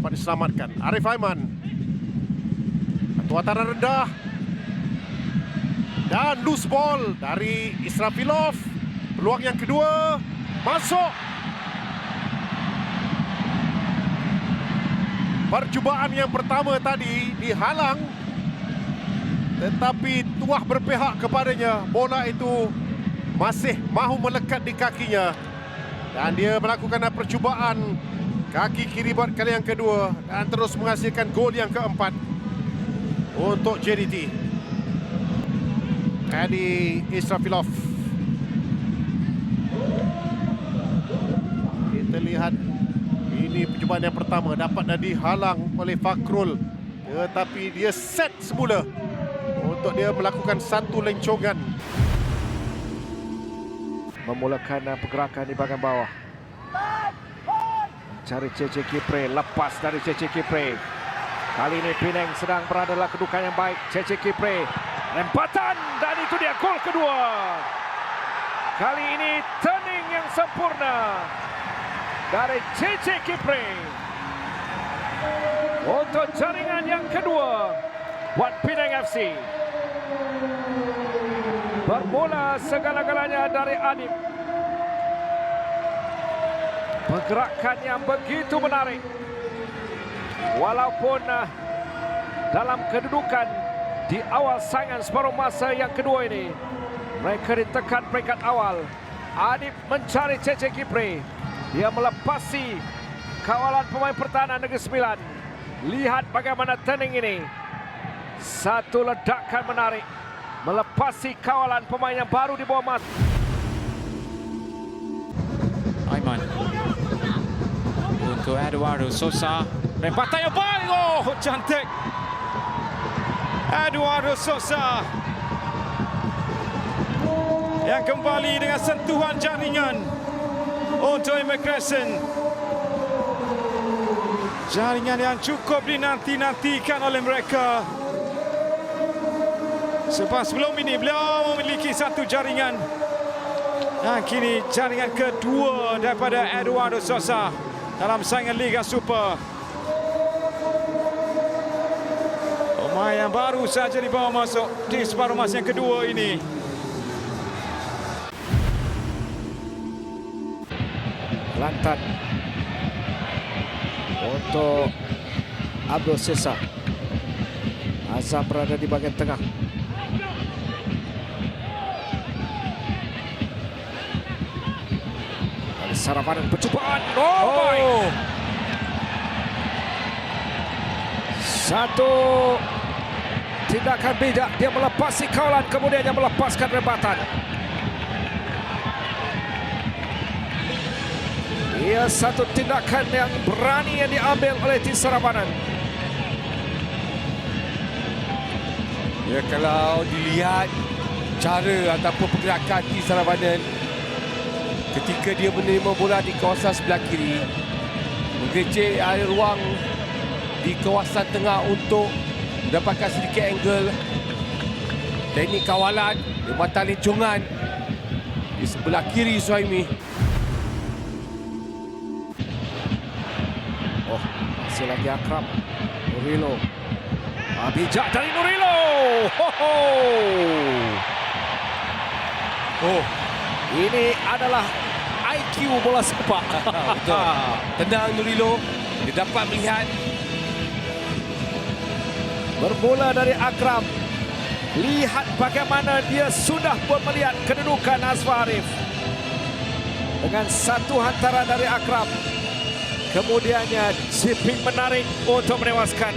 dapat diselamatkan. Arif Aiman. Satu hantaran rendah. Dan loose ball dari Israfilov. Peluang yang kedua. Masuk. Percubaan yang pertama tadi dihalang. Tetapi tuah berpihak kepadanya. Bola itu masih mahu melekat di kakinya. Dan dia melakukan percubaan kaki kiri buat kali yang kedua dan terus menghasilkan gol yang keempat untuk JDT. Adi Israfilov. Kita lihat ini percubaan yang pertama dapat dah dihalang oleh Fakrul. Tetapi dia set semula untuk dia melakukan satu lencongan memulakan uh, pergerakan di bahagian bawah. Cari Cece Kipre, lepas dari Cece Kipre. Kali ini Penang sedang berada dalam kedudukan yang baik. Cece Kipre, rempatan dan itu dia gol kedua. Kali ini turning yang sempurna dari Cece Kipre. Untuk jaringan yang kedua buat Penang FC. Bermula segala-galanya dari Adib. Pergerakan yang begitu menarik. Walaupun uh, dalam kedudukan di awal saingan separuh masa yang kedua ini. Mereka ditekan peringkat awal. Adib mencari Cece Kipre. Dia melepasi kawalan pemain pertahanan Negeri Sembilan. Lihat bagaimana turning ini. Satu ledakan menarik melepasi kawalan pemain yang baru di bawah mat. Untuk Eduardo Sosa. Rempatan yang baik. Oh cantik. Eduardo Sosa. Yang kembali dengan sentuhan jaringan. Untuk Immigration jaringan yang cukup dinanti-nantikan oleh mereka. Sebab sebelum ini beliau memiliki satu jaringan. Dan kini jaringan kedua daripada Eduardo Sosa dalam saingan Liga Super. Pemain yang baru saja dibawa masuk di separuh masa yang kedua ini. Lantan untuk Abdul Sesa. Azam berada di bahagian tengah. Dari sarapan percubaan. Oh, oh. Satu tindakan bijak. Dia melepasi kawalan kemudian dia melepaskan rebatan. Ia satu tindakan yang berani yang diambil oleh tim Sarabanan. Ya kalau dilihat cara ataupun pergerakan di Sarabanan ketika dia menerima bola di kawasan sebelah kiri mengecek ada ruang di kawasan tengah untuk mendapatkan sedikit angle teknik kawalan jembatan lencongan di sebelah kiri Suhaimi Oh, masih lagi akrab. Nurilo. Ah, bijak dari Nurilo. Ho, ho. oh Ini adalah IQ bola sepak. betul tenang Nurilo dia dapat melihat Bermula dari Akram. Lihat bagaimana dia sudah pun melihat kedudukan Azfar Arif. Dengan satu hantaran dari Akram. Kemudiannya chipping menarik untuk menewaskan